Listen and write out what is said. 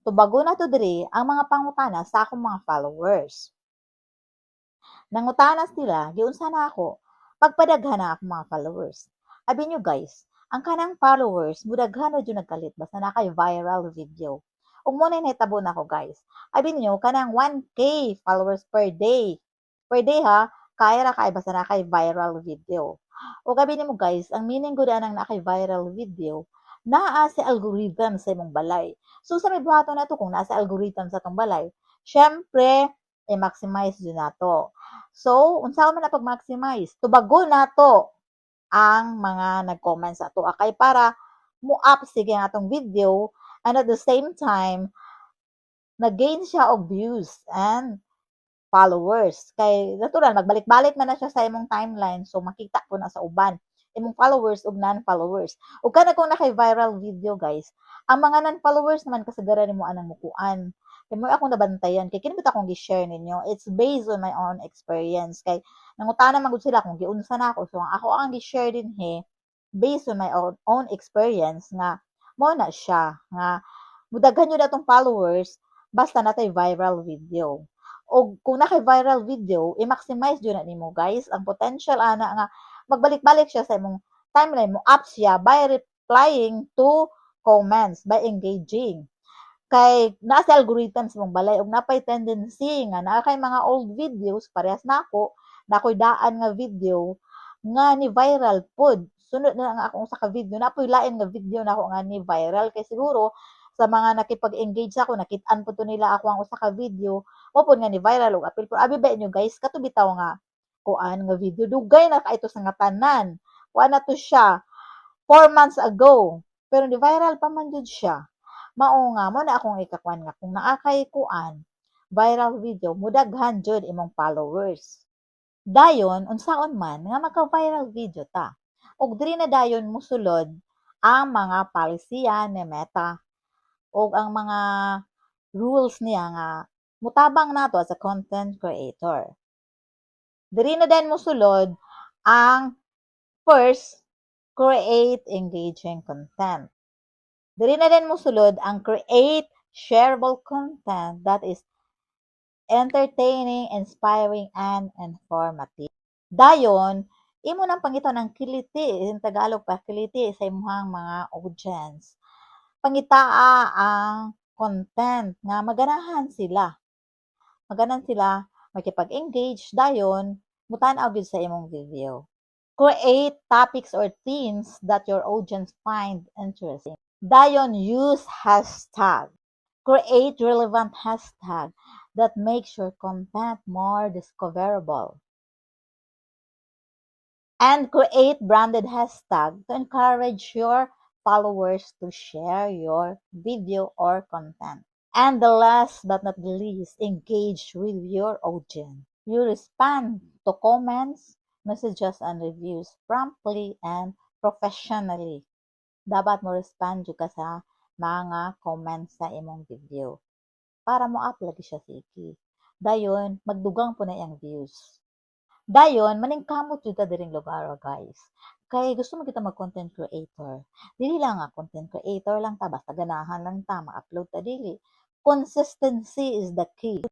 Tubago na to diri ang mga pangutana sa akong mga followers. Nangutana sila, giunsa na ako, pagpadaghan na akong mga followers. Abi nyo guys, ang kanang followers, mudaghan na dyan nagkalit, basta na kay viral video. Ug mo na nahitabo na ako guys. Abi nyo, kanang 1k followers per day. Per day ha, kaya ra kay basta na kay viral video. O gabi nimo guys, ang meaning gud anang na kay viral video, naa sa algorithm sa imong balay. So sa may buhaton na to kung nasa algorithm sa tong balay, syempre i-maximize yun nato. So, unsa man na pag-maximize? Tubago nato ang mga nag-comment sa ato kay para mo-up sige ang atong video and at the same time nag-gain siya og views and followers. Kay natural magbalik-balik man na siya sa imong timeline so makita po na sa uban imong followers ug non-followers. Ug kana kung nakay viral video guys, ang mga non-followers naman kasagaran nimo anang mukuan. Kay mo akong nabantayan kay kini akong gi-share ninyo. It's based on my own experience kay nangutana man gud sila kung giunsa na ako. So ako ang gi-share din he based on my own, own experience nga mo na siya nga mudaghan yun atong followers basta natay viral video. O kung nakay viral video, i-maximize yun na nimo guys ang potential ana nga magbalik-balik siya sa imong timeline mo. Up siya by replying to comments by engaging. Kay naa sa algorithm sa mong balay ug napay tendency nga naa kay mga old videos parehas nako na ako'y daan nga video nga ni viral pod. Sunod na nga akong usa ka video napoy lain nga video nako nga ni viral. Kay siguro sa mga nakipag-engage ako nakit-an po to nila ako ang usa ka video mo nga ni viral ug apil po abi ba inyo guys? Kato bitaw nga kuan nga video. Dugay na kaito sa nga tanan. Kuan na to siya. 4 months ago. Pero ni viral pa man jud siya. Mao nga mo na akong ikakuan nga. Kung naa kay kuan viral video mudaghan jud imong followers. Dayon unsaon man nga maka-viral video ta? Ug diri na dayon mosulod ang mga palisiya ni Meta. Ug ang mga rules niya nga mutabang nato as a content creator Diri na din mosulod ang first, create engaging content. Diri na din mosulod ang create shareable content that is entertaining, inspiring, and informative. Dayon, imo nang pangiton ang kiliti, in Tagalog pa, kiliti sa imuhang mga audience. Pangitaa ang content nga maganahan sila. Maganan sila makipag-engage dayon mutan-aw sa imong video. Create topics or themes that your audience find interesting. Dayon use hashtag. Create relevant hashtag that makes your content more discoverable. And create branded hashtag to encourage your followers to share your video or content. And the last but not the least, engage with your audience. You respond to comments, messages, and reviews promptly and professionally. Dapat mo respond ka sa mga comments sa imong video para mo upload siya sa iki. Dayon, magdugang po na iyang views. Dayon, maningkamot jud ta diring lugar guys. Kay gusto mo kita mag-content creator. Dili lang nga content creator lang ta basta ganahan lang ta ma-upload ta dili. Consistency is the key.